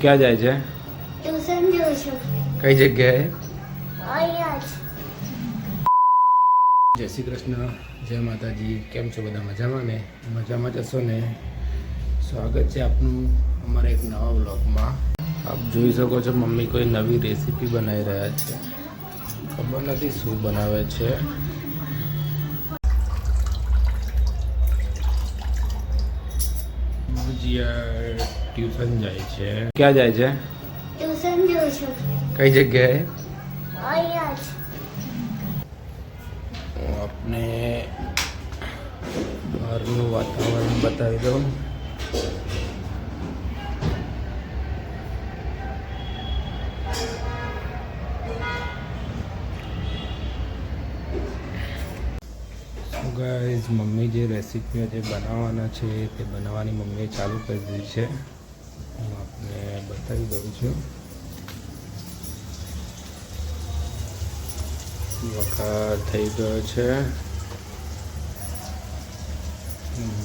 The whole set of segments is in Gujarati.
ક્યાં જાય છે? ટ્યુશન જઉં છું. કઈ જગ્યાએ? જય શ્રી કૃષ્ણ. જય માતાજી. કેમ છો બધા? મજામાં ને? મજામાં જશો ને? સ્વાગત છે આપનું અમારા એક નવા વ્લોગમાં. આપ જોઈ શકો છો મમ્મી કોઈ નવી રેસીપી બનાવી રહ્યા છે. ખબર નથી શું બનાવે છે. ટ્યુશન જાય છે. ક્યાં જાય છે? ટ્યુશન જઉં છું. કઈ જગ્યાએ? અહીંયા જ. આપને બહારનું વાતાવરણ બતાવી દઉં. ગાઈઝ મમ્મી જે રેસીપીઓ જે બનાવવાના છે તે બનાવવાની મમ્મીએ ચાલુ કરી દીધી છે. હું આપને બતાવી દઉં છું. વખાર થઈ ગયો છે.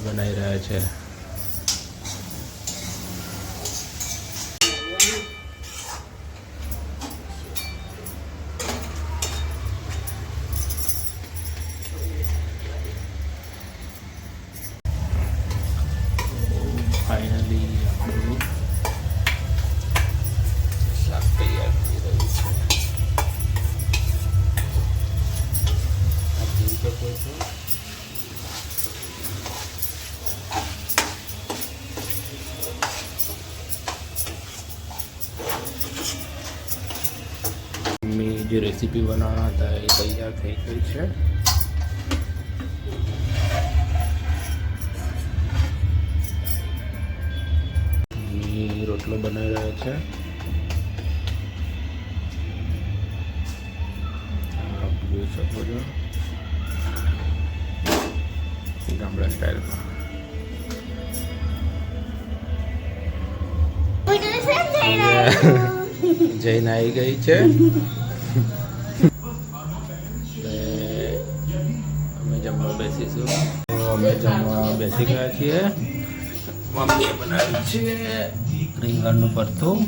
બનાવી રહ્યા છે. જે રેસીપી બનાવવાના હતા એ તૈયાર થઈ ગઈ છે. રોટલો બનાવી રહ્યો છે. આપ જોઈ શકો છો. ગામડા સ્ટાઇલમાં જઈને આવી ગઈ છે. અમે જમવા બેસીશું. અમે જમવા બેસી ગયા છીએ મમ્મીએ બનાવ્યું છે. રીંગણનું ભરથું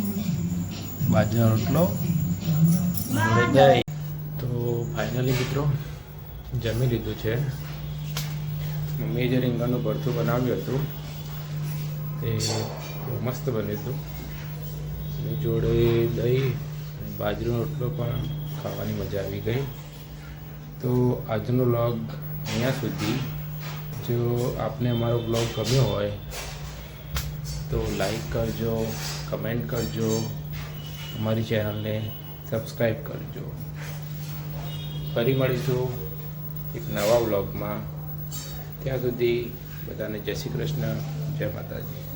બાજરીનો રોટલો. દહીં તો ફાઇનલી મિત્રો, જમી લીધું છે. મમ્મીએ જે રીંગણનું ભરથું બનાવ્યું હતું તે મસ્ત બન્યું હતું. જોડે દહીં બાજરીનો રોટલો પણ ખાવાની મજા આવી ગઈ. તો આજનો વ્લોગ અહીંયા સુધી. જો આપને અમારો બ્લોગ ગમ્યો હોય, તો લાઈક કરજો, કમેન્ટ કરજો, અમારી ચેનલને સબસ્ક્રાઈબ કરજો. ફરી મળીશું એક નવા વ્લોગમાં. ત્યાં સુધી બધાને જય શ્રી કૃષ્ણ, જય માતાજી.